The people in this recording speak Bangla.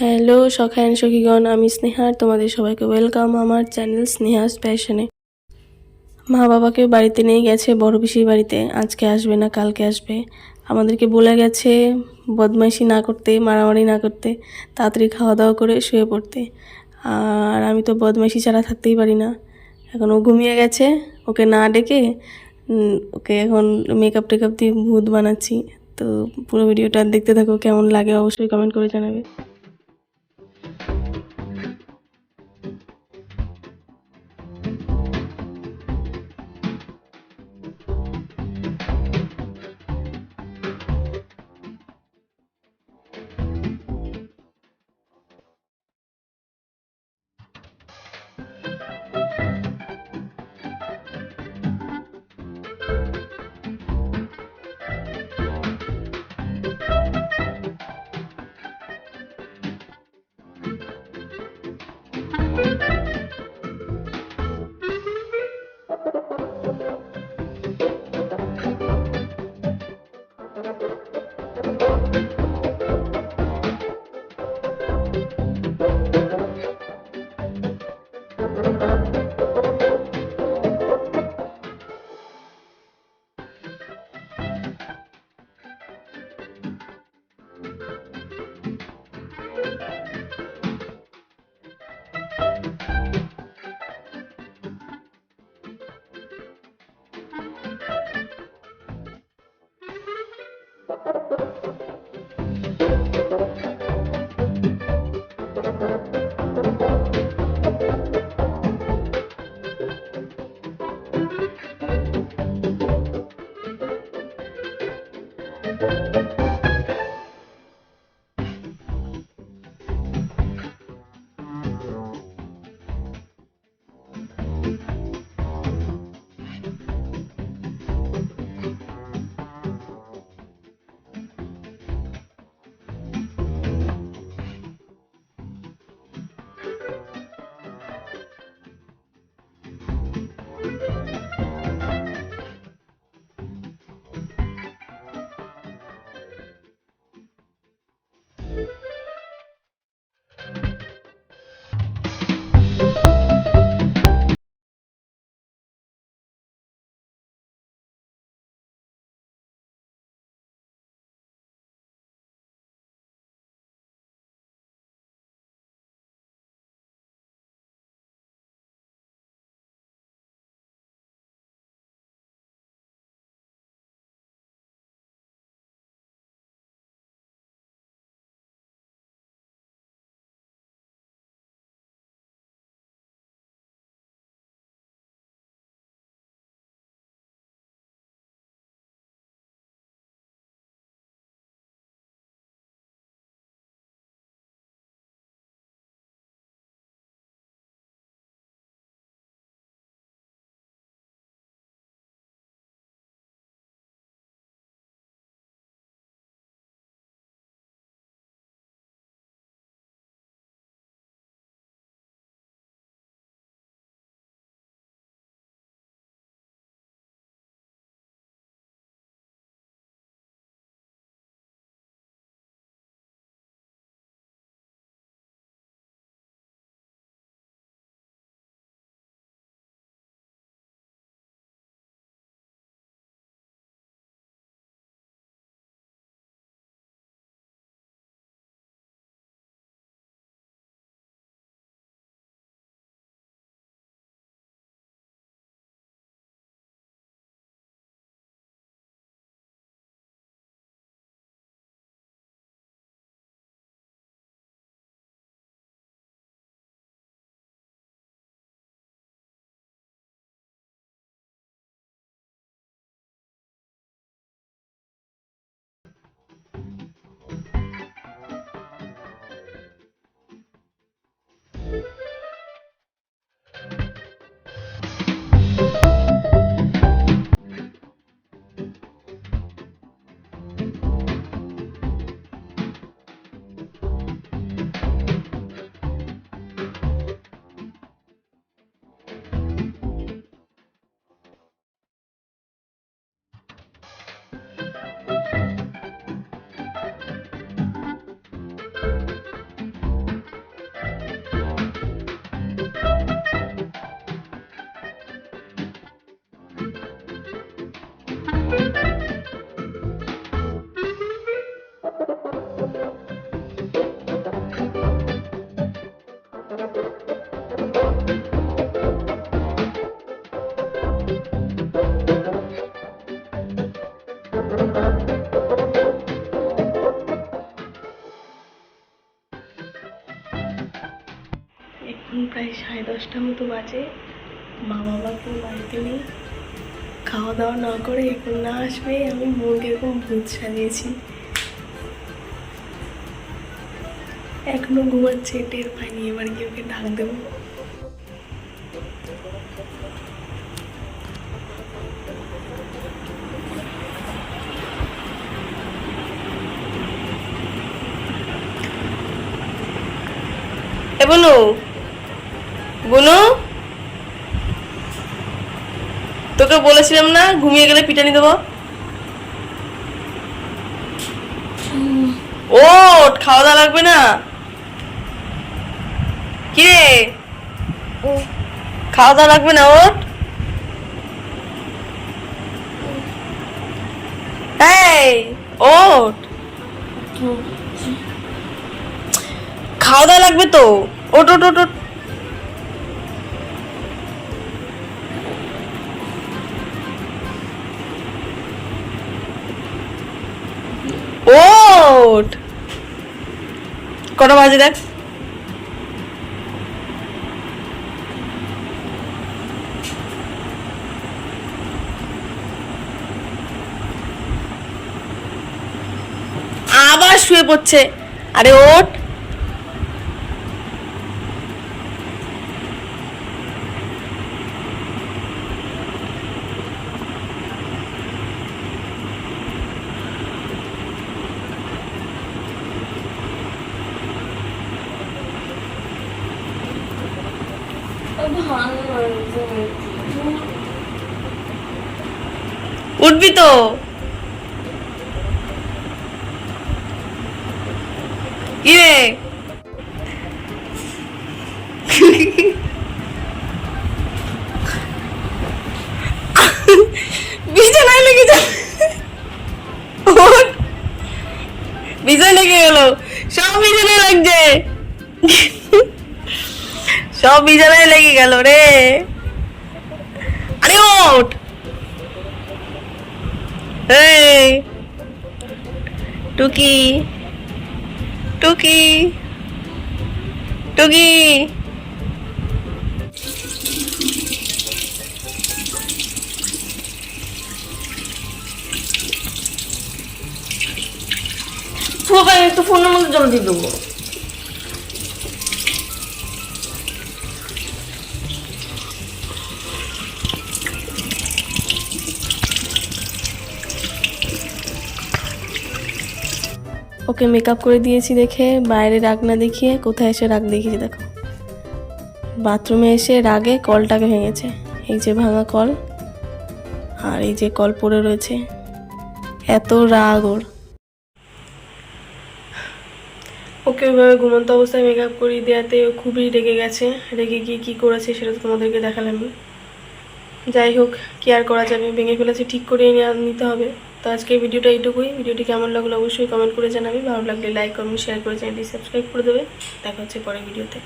হ্যালো সখায়ন সখীগণ, আমি স্নেহার তোমাদের সবাইকে ওয়েলকাম আমার চ্যানেল স্নেহাস প্যাশনে মা বাবাকে বাড়িতে নিয়ে গেছে, বড় পিসির বাড়িতে। আজকে আসবে না, কালকে আসবে। আমাদেরকে বলে গেছে বদমাইশি না করতে, মারামারি না করতে, তাড়াতাড়ি খাওয়া দাওয়া করে শুয়ে পড়তে। আর আমি তো বদমাইশি ছাড়া থাকতেই পারি না। এখন ও ঘুমিয়ে গেছে, ওকে না ডেকে ওকে এখন মেকআপ টেকআপ দিয়ে ভূত বানাচ্ছি। তো পুরো ভিডিওটা দেখতে থাকো, কেমন লাগে অবশ্যই কমেন্ট করে জানাবে। দশটা মতো বাজে। মা বাবা কেউ বাড়িতে নেই। খাওয়া দাওয়া না করে এখন না আসবে, আমি মনকে এরকম ভূত সাজিয়েছি এখনও ঘুমাচ্ছে, টের পাইনি, এবার গিয়ে ওকে ডাক দেবো। এ বনু তোকে বলেছিলাম না ঘুমিয়ে গেলে পিটানি দেবো? ওঠ খাওয়া দাওয়া লাগবে না? কি? রে খাওয়া দাওয়া লাগবে না ওট? এই ওঠ খাওয়া দাওয়া লাগবে তো? ওট ওট ওট ওট। ওট কটা বাজে দেখ? আবার শুয়ে পড়ছে। আরে ওঠ। উঠবি তো। কি রে? বিছানায় লেগে যা। বিছানায় লেগে গেল। সব বিছানায় লাগছে। সব বিছানায় লেগে গেল রে। আরে ওঠ। টুকি। টুকি। টুকি। ফুয়াকে আমি একটু ফোনের মধ্যে জল দিয়ে দেবো। ওকে মেকআপ করে দিয়েছি দেখে, বাইরে রাগ না দেখিয়ে কোথায় এসে রাগ দেখিয়েছি দেখো। বাথরুমে এসে রাগে কলটাকে ভেঙেছে, এই যে ভাঙা কল আর এই যে কল পড়ে রয়েছে। এত রাগ ওর। ওকে ওইভাবে ঘুমন্ত অবস্থায় মেকআপ করিয়ে দেওয়াতে ও খুবই রেগে গেছে। রেগে গিয়ে কী করেছে সেটা তো তোমাদেরকে দেখালাম যাই হোক, কি আর করা যাবে? ভেঙে ফেলেছে, ঠিক করে নিতে হবে। তো আজকে ভিডিওটা এইটুকুই। ভিডিওটি কেমন লাগল অবশ্যই কমেন্ট করে জানাবি। ভালো লাগলে লাইক কমেন্ট শেয়ার করে চ্যানেলটি সাবস্ক্রাইব করে দেবে। দেখা হচ্ছে পরের ভিডিওতে।